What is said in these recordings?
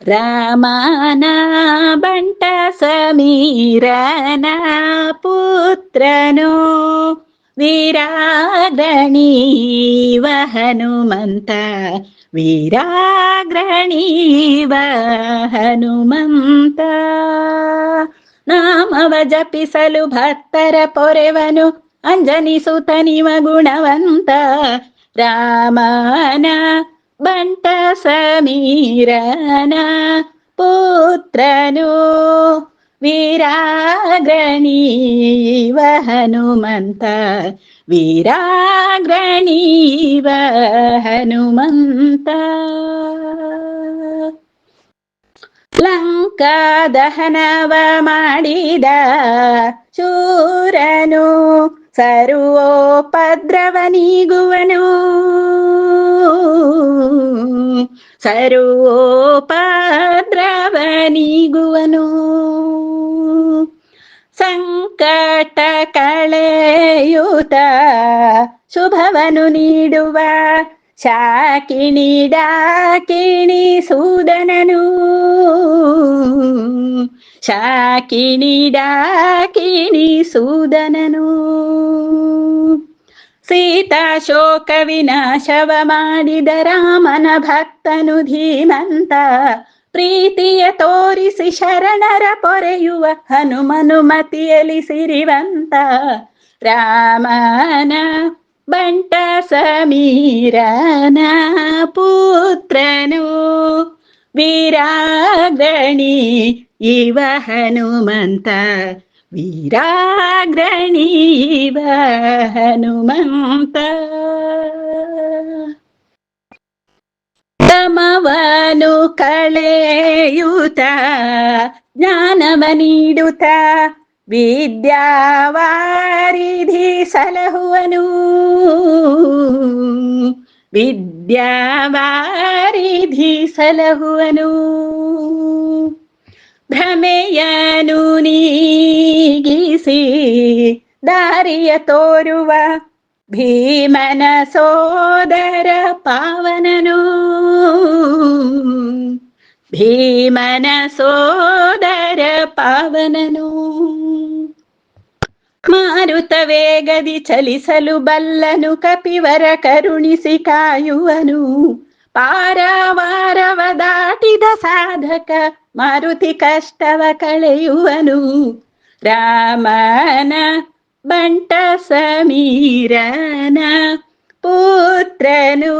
ರಾಮನ ಬಂಟ ಸಮೀರನ ಪುತ್ರನು ವೀರಾಗ್ರಣೀವ ಹನುಮಂತ ವೀರಾಗ್ರಣೀವ ಹನುಮಂತ ನಾಮವ ಜಪಿಸಲು ಭಕ್ತರ ಪೊರೆವನು ಅಂಜನಿ ಸುತನಿವ ಗುಣವಂತ ರಾಮನ ಬಂಟ ಸಮೀರನ ಪುತ್ರನು ವೀರಾಗ್ರಣೀವ ಹನುಮಂತ ವೀರಾಗ್ರಣೀವ ಹನುಮಂತ ಲಂಕಾ ದಹನವ ಮಾಡಿದ ಶೂರನು ಸರ್ವೋಪದ್ರವನಿಗುವನು ಸರ್ವೋಪದ್ರವನಿಗುವನು. ಸಂಕಟ ಕಳೆಯುತ ಶುಭವನು ನೀಡುವ ಶಾಕಿಣಿ ಡಾಕಿಣಿ ಸೂದನನು. ಶಾಕಿಣಿ ಡಾಕಿಣಿ ಸೂದನನು. ಸೀತಾ ಶೋಕ ವಿನಾಶವ ಮಾಡಿದ ರಾಮನ ಭಕ್ತನು ಧೀಮಂತ. ಪ್ರೀತಿಯ ತೋರಿಸಿ ಶರಣರ ಪೊರೆಯುವ ಹನುಮನು ಮತಿಯಲಿ ಸಿರಿವಂತ. ರಾಮನ ಬಂಟ ಸಮೀರನ ಪುತ್ರನು ವೀರಾಗಣಿ ಇವ ಹನುಮಂತ. ವೀರಾಗ್ರಣಿ ಇವ ಹನುಮಂತ. ತಮವನು ಕಳೆಯುತ ಜ್ಞಾನವ ನೀಡುತ್ತ ವಿದ್ಯಾವಾರಿಧಿ ಸಲಹುವನು. ವಿದ್ಯಾವಾರಿಧಿ ಸಲಹುವನು. ಭ್ರಮೆಯನು ನೀಗಿಸಿ ದಾರಿಯ ತೋರುವ ಭೀಮನ ಸೋದರ ಪಾವನನು. ಭೀಮನ ಸೋದರ ಪಾವನನು. ಮಾರುತ ವೇಗದಿ ಚಲಿಸಲು ಬಲ್ಲನು, ಕಪಿವರ ಕರುಣಿಸಿ ಕಾಯುವನು. ಪಾರವಾರವ ದಾಟಿದ ಸಾಧಕ, ಮಾರುತಿ ಕಷ್ಟವ ಕಳೆಯುವನು. ರಾಮನ ಬಂಟ ಸಮೀರನ ಪುತ್ರನು.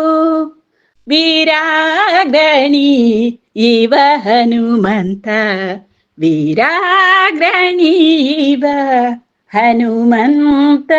ವೀರಾಗ್ರಣಿ ಇವ ಹನುಮಂತ ವೀರಾಗ್ರಣಿ ಇವ ಹನುಮಂತ